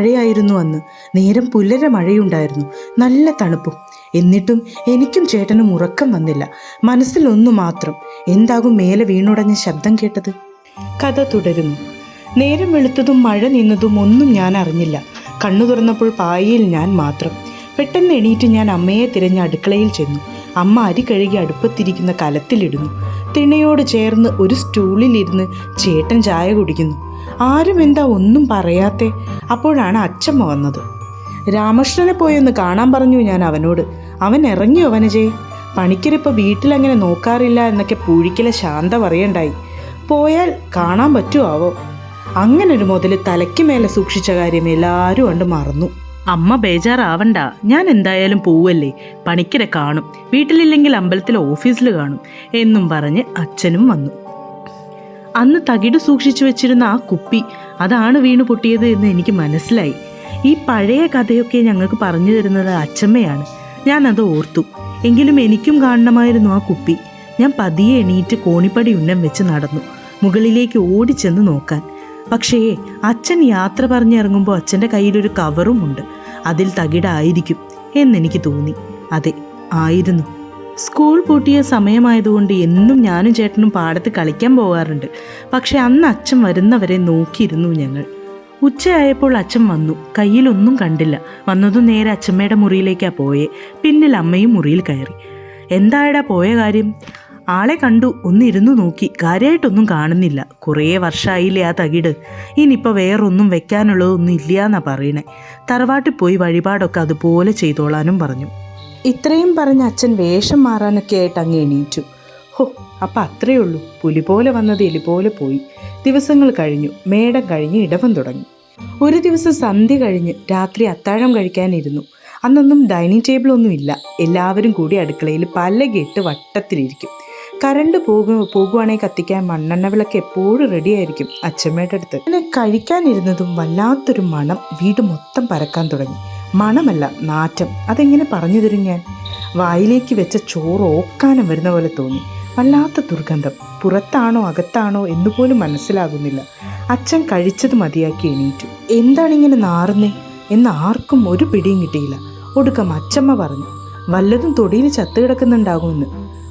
മഴയായിരുന്നു അന്ന്. നേരം പുല്ലര മഴയുണ്ടായിരുന്നു. നല്ല തണുപ്പും. എന്നിട്ടും എനിക്കും ചേട്ടനും ഉറക്കം വന്നില്ല. മനസ്സിൽ ഒന്നു മാത്രം എന്താകും മേലെ വീണുടഞ്ഞ ശബ്ദം കേട്ടത്? കഥ തുടരുന്നു. നേരം വെളുത്തതും മഴ നിന്നതും ഒന്നും ഞാൻ അറിഞ്ഞില്ല. കണ്ണു തുറന്നപ്പോൾ പായയിൽ ഞാൻ മാത്രം. പെട്ടെന്ന് എണീറ്റ് ഞാൻ അമ്മയെ തിരഞ്ഞ് അടുക്കളയിൽ ചെന്നു. അമ്മ അരി കഴുകി അടുപ്പത്തിരിക്കുന്ന കലത്തിലിടുന്നു. തിണയോട് ചേർന്ന് ഒരു സ്റ്റൂളിലിരുന്ന് ചേട്ടൻ ചായ കുടിക്കുന്നു. ആരും എന്താ ഒന്നും പറയാത്തെ? അപ്പോഴാണ് അച്ചമ്മ വന്നത്. രാമകൃഷ്ണനെ പോയൊന്ന് കാണാൻ പറഞ്ഞു ഞാൻ അവനോട്. അവൻ ഇറങ്ങിയോ വനജേ? പണിക്കരിപ്പോൾ വീട്ടിലങ്ങനെ നോക്കാറില്ല എന്നൊക്കെ പൂഴിക്കലെ ശാന്ത പറയണ്ടായി. പോയാൽ കാണാൻ പറ്റുമാവോ? അങ്ങനൊരു മുതൽ തലയ്ക്ക് മേലെ സൂക്ഷിച്ച കാര്യം എല്ലാവരും കൊണ്ട് മറന്നു. അമ്മ ബേജാറാവണ്ട. ഞാൻ എന്തായാലും പോവല്ലേ? പണിക്കരെ കാണും. വീട്ടിലില്ലെങ്കിൽ അമ്പലത്തിലെ ഓഫീസിൽ കാണും. എന്നും പറഞ്ഞ് അച്ഛനും വന്നു. അന്ന് തകിട് സൂക്ഷിച്ചു വെച്ചിരുന്ന ആ കുപ്പി അതാണ് വീണു പൊട്ടിയത് എന്ന് എനിക്ക് മനസ്സിലായി. ഈ പഴയ കഥയൊക്കെ ഞങ്ങൾക്ക് പറഞ്ഞു തരുന്നത് അച്ചമ്മയാണ്. ഞാൻ അത് ഓർത്തു. എങ്കിലും എനിക്കും കാണണമായിരുന്നു ആ കുപ്പി. ഞാൻ പതിയെ എണീറ്റ് കോണിപ്പടി ഉന്നം വെച്ച് നടന്നു മുകളിലേക്ക് ഓടിച്ചെന്ന് നോക്കാൻ. പക്ഷേ അച്ഛൻ യാത്ര പറഞ്ഞിറങ്ങുമ്പോൾ അച്ഛന്റെ കയ്യിലൊരു കവറും ഉണ്ട്. അതിൽ തകിടായിരിക്കും എന്നെനിക്ക് തോന്നി. അതെ ആയിരുന്നു. സ്കൂൾ പൂട്ടിയ സമയമായതുകൊണ്ട് എന്നും ഞാനും ചേട്ടനും പാടത്ത് കളിക്കാൻ പോകാറുണ്ട്. പക്ഷെ അന്ന് അച്ഛൻ വരുന്നവരെ നോക്കിയിരുന്നു ഞങ്ങൾ. ഉച്ചയായപ്പോൾ അച്ഛൻ വന്നു. കയ്യിലൊന്നും കണ്ടില്ല. വന്നതും നേരെ അച്ഛമ്മയുടെ മുറിയിലേക്കാ പോയേ. പിന്നിൽ അമ്മയും മുറിയിൽ കയറി. എന്തായടാ പോയ കാര്യം? ആളെ കണ്ടു. ഒന്നിരുന്നു നോക്കി. കാര്യമായിട്ടൊന്നും കാണുന്നില്ല. കുറേ വർഷമായില്ലേ ആ തകിട്. ഇനിയിപ്പോൾ വേറൊന്നും വെക്കാനുള്ളതൊന്നും ഇല്ലയെന്നാ പറയണേ. തറവാട്ടിൽ പോയി വഴിപാടൊക്കെ അതുപോലെ ചെയ്തോളാനും പറഞ്ഞു. ഇത്രയും പറഞ്ഞ് അച്ഛൻ വേഷം മാറാനൊക്കെ ആയിട്ട് അങ്ങ് എണീറ്റു. ഹോ അപ്പം അത്രയേ ഉള്ളൂ. പുലി പോലെ വന്നത് എലി പോലെ പോയി. ദിവസങ്ങൾ കഴിഞ്ഞു. മേടം കഴിഞ്ഞ് ഇടവം തുടങ്ങി. ഒരു ദിവസം സന്ധ്യ കഴിഞ്ഞ് രാത്രി അത്താഴം കഴിക്കാനിരുന്നു. അന്നൊന്നും ഡൈനിങ് ടേബിൾ ഒന്നും ഇല്ല. എല്ലാവരും കൂടി അടുക്കളയിൽ പലകിട്ട് വട്ടത്തിലിരിക്കും. കറണ്ട് പോകു പോകുവാണെങ്കിൽ കത്തിക്കാൻ മണ്ണെണ്ണ വിളക്ക് എപ്പോഴും റെഡി ആയിരിക്കും അച്ഛമ്മയുടെ അടുത്ത് അങ്ങനെ കഴിക്കാനിരുന്നതും വല്ലാത്തൊരു മണം വീട് മൊത്തം പരക്കാൻ തുടങ്ങി. മണമല്ല നാറ്റം. അതെങ്ങനെ പറഞ്ഞു തരും ഞാൻ? വായിലേക്ക് വെച്ച ചോറ് ഓക്കാനം വരുന്ന പോലെ തോന്നി. വല്ലാത്ത ദുർഗന്ധം. പുറത്താണോ അകത്താണോ എന്നുപോലും മനസ്സിലാകുന്നില്ല. അച്ഛൻ കഴിച്ചത് മതിയാക്കി എണീറ്റു. എന്താണിങ്ങനെ നാറുന്നേ? എന്ന് ആർക്കും ഒരു പിടിയും കിട്ടിയില്ല. ഒടുക്കം അച്ചമ്മ പറഞ്ഞു വല്ലതും തൊടിയിൽ ചത്തുകിടക്കുന്നുണ്ടാകുമെന്ന്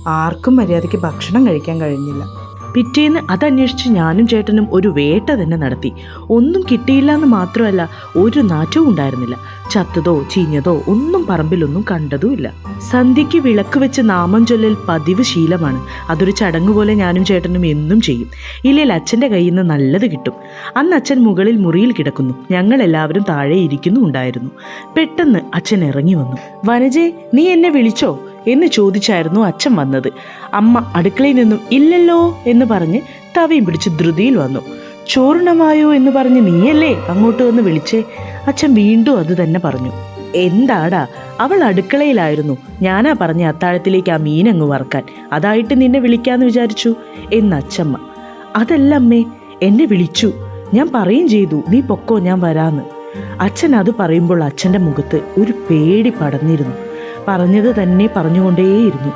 ആർക്കും മര്യാദയ്ക്ക് ഭക്ഷണം കഴിക്കാൻ കഴിഞ്ഞില്ല. പിറ്റേന്ന് അതന്വേഷിച്ച് ഞാനും ചേട്ടനും ഒരു വേട്ട തന്നെ നടത്തി. ഒന്നും കിട്ടിയില്ല എന്ന് മാത്രമല്ല ഒരു നാറ്റവും ഉണ്ടായിരുന്നില്ല. ചത്തതോ ചീഞ്ഞതോ ഒന്നും പറമ്പിലൊന്നും കണ്ടതുമില്ല. സന്ധ്യയ്ക്ക് വിളക്ക് വെച്ച് നാമം ചൊല്ലൽ പതിവ് ശീലമാണ്. അതൊരു ചടങ്ങ് പോലെ ഞാനും ചേട്ടനും എന്നും ചെയ്യും. ഇല്ലെങ്കിൽ അച്ഛന്റെ കയ്യിൽ നിന്ന് നല്ലത് കിട്ടും. അന്ന് അച്ഛൻ മുകളിൽ മുറിയിൽ കിടക്കുന്നു. ഞങ്ങൾ എല്ലാവരും താഴെ ഇരിക്കുന്നുണ്ടായിരുന്നു. പെട്ടെന്ന് അച്ഛൻ ഇറങ്ങി വന്നു. വനജെ നീ എന്നെ വിളിച്ചോ? എന്ന് ചോദിച്ചായിരുന്നു അച്ഛൻ വന്നത്. അമ്മ അടുക്കളയിൽ നിന്നും ഇല്ലല്ലോ എന്ന് പറഞ്ഞ് തവയും പിടിച്ച് ധൃതിയിൽ വന്നു. ചോറുണമായോ എന്ന് പറഞ്ഞ് നീയല്ലേ അങ്ങോട്ട് വന്ന് വിളിച്ചേ? അച്ഛൻ വീണ്ടും അത് തന്നെ പറഞ്ഞു. എന്താടാ അവൾ അടുക്കളയിലായിരുന്നു. ഞാനാ പറഞ്ഞ അത്താഴത്തിലേക്ക് ആ മീനങ്ങ് വറക്കാൻ. അതായിട്ട് നിന്നെ വിളിക്കാന്ന് വിചാരിച്ചു? എന്ന് അച്ഛമ്മ അതല്ല അമ്മേ എന്നെ വിളിച്ചു. ഞാൻ പറയും ചെയ്തു നീ പൊക്കോ ഞാൻ വരാന്ന്. അച്ഛൻ അത് പറയുമ്പോൾ അച്ഛന്റെ മുഖത്ത് ഒരു പേടി പടർന്നിരുന്നു. പറഞ്ഞത് തന്നെ പറഞ്ഞുകൊണ്ടേയിരുന്നു.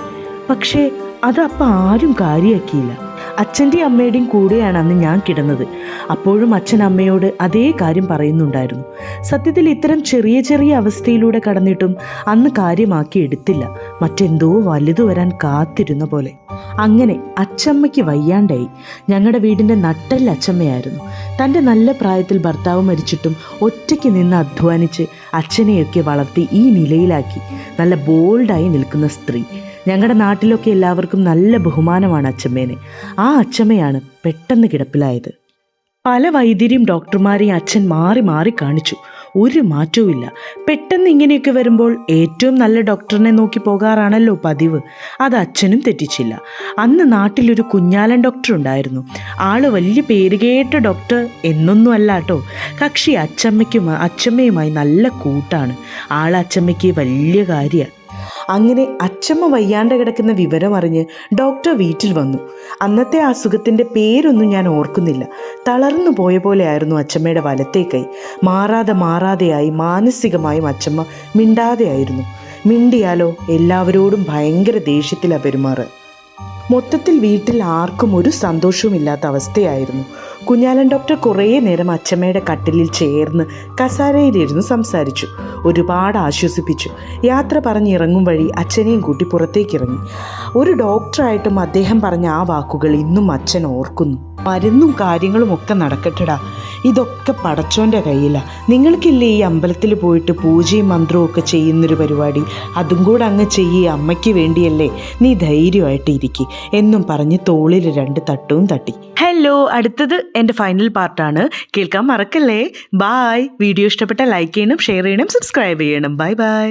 പക്ഷേ അത് ആരും കാര്യമാക്കിയില്ല അച്ഛന്റെയും അമ്മയുടെയും കൂടെയാണ് അന്ന് ഞാൻ കിടന്നത്. അപ്പോഴും അച്ഛൻ അമ്മയോട് അതേ കാര്യം പറയുന്നുണ്ടായിരുന്നു. സത്യത്തിൽ ഇത്തരം ചെറിയ ചെറിയ അവസ്ഥയിലൂടെ കടന്നിട്ടും അന്ന് കാര്യമാക്കി എടുത്തില്ല. മറ്റെന്തോ വലുതു വരാൻ കാത്തിരുന്ന പോലെ. അങ്ങനെ അച്ചമ്മയ്ക്ക് വയ്യാണ്ടായി. ഞങ്ങളുടെ വീടിന്റെ നട്ടൽ അച്ചമ്മയായിരുന്നു തന്റെ നല്ല പ്രായത്തിൽ ഭർത്താവ് മരിച്ചിട്ടും ഒറ്റയ്ക്ക് നിന്ന് അധ്വാനിച്ച് അച്ഛനെയൊക്കെ വളർത്തി ഈ നിലയിലാക്കി. നല്ല ബോൾഡായി നിൽക്കുന്ന സ്ത്രീ. ഞങ്ങളുടെ നാട്ടിലൊക്കെ എല്ലാവർക്കും നല്ല ബഹുമാനമാണ് അച്ചമ്മേനെ ആ അച്ചമ്മയാണ് പെട്ടെന്ന് കിടപ്പിലായത്. പല വൈദ്യരും ഡോക്ടർമാരെയും അച്ഛൻ മാറി മാറി കാണിച്ചു. ഒരു മാറ്റവും പെട്ടെന്ന് ഇങ്ങനെയൊക്കെ വരുമ്പോൾ ഏറ്റവും നല്ല ഡോക്ടറിനെ നോക്കി പോകാറാണല്ലോ പതിവ്. അത് അച്ഛനും തെറ്റിച്ചില്ല. അന്ന് നാട്ടിലൊരു കുഞ്ഞാലൻ ഡോക്ടർ ഉണ്ടായിരുന്നു. ആൾ വലിയ പേരുകേട്ട ഡോക്ടർ എന്നൊന്നും അല്ല കേട്ടോ കക്ഷി അച്ചമ്മയ്ക്കും അച്ചമ്മയുമായി നല്ല കൂട്ടാണ്. ആൾ അച്ചമ്മയ്ക്ക് വലിയ കാര്യമാണ് അങ്ങനെ അച്ഛമ്മ വയ്യാണ്ട് കിടക്കുന്ന വിവരം അറിഞ്ഞ് ഡോക്ടർ വീട്ടിൽ വന്നു. അന്നത്തെ അസുഖത്തിന്റെ പേരൊന്നും ഞാൻ ഓർക്കുന്നില്ല. തളർന്നു പോയ പോലെയായിരുന്നു അച്ഛമ്മയുടെ വലത്തേ കൈ. മാറാതെ മാറാതെയായി മാനസികമായും അച്ചമ്മ മിണ്ടാതെയായിരുന്നു മിണ്ടിയാലോ എല്ലാവരോടും ഭയങ്കര ദേഷ്യത്തിലാണ് പെരുമാറ്. മൊത്തത്തിൽ വീട്ടിൽ ആർക്കും ഒരു സന്തോഷവും ഇല്ലാത്ത അവസ്ഥയായിരുന്നു. കുഞ്ഞാലൻ ഡോക്ടർ കുറേ നേരം അച്ചമ്മയുടെ കട്ടിലിൽ ചേർന്ന് കസാരയിലിരുന്ന് സംസാരിച്ചു. ഒരുപാട് ആശ്വസിപ്പിച്ചു. യാത്ര പറഞ്ഞിറങ്ങും വഴി അച്ഛനെയും കൂട്ടി പുറത്തേക്കിറങ്ങി. ഒരു ഡോക്ടറായിട്ടും അദ്ദേഹം പറഞ്ഞ ആ വാക്കുകൾ ഇന്നും അച്ഛൻ ഓർക്കുന്നു. മരുന്നും കാര്യങ്ങളും ഒക്കെ നടക്കട്ടെടാ. ഇതൊക്കെ പടച്ചോന്റെ കയ്യിലാണ് നിങ്ങൾക്കില്ലേ ഈ അമ്പലത്തിൽ പോയിട്ട് പൂജയും മന്ത്രവും ഒക്കെ ചെയ്യുന്നൊരു പരിപാടി? അതും കൂടെ അങ്ങ് ചെയ്യേ അമ്മയ്ക്ക് വേണ്ടിയല്ലേ. നീ ധൈര്യമായിട്ട് ഇരിക്കി എന്നും പറഞ്ഞ് തോളിൽ രണ്ട് തട്ടവും തട്ടി. ഹലോ അടുത്തത് എന്റെ ഫൈനൽ പാർട്ടാണ്. കേൾക്കാൻ മറക്കല്ലേ? ബായ് വീഡിയോ ഇഷ്ടപ്പെട്ട ലൈക്ക് ചെയ്യണം ഷെയർ ചെയ്യണം സബ്സ്ക്രൈബ് ചെയ്യണം. Bye bye.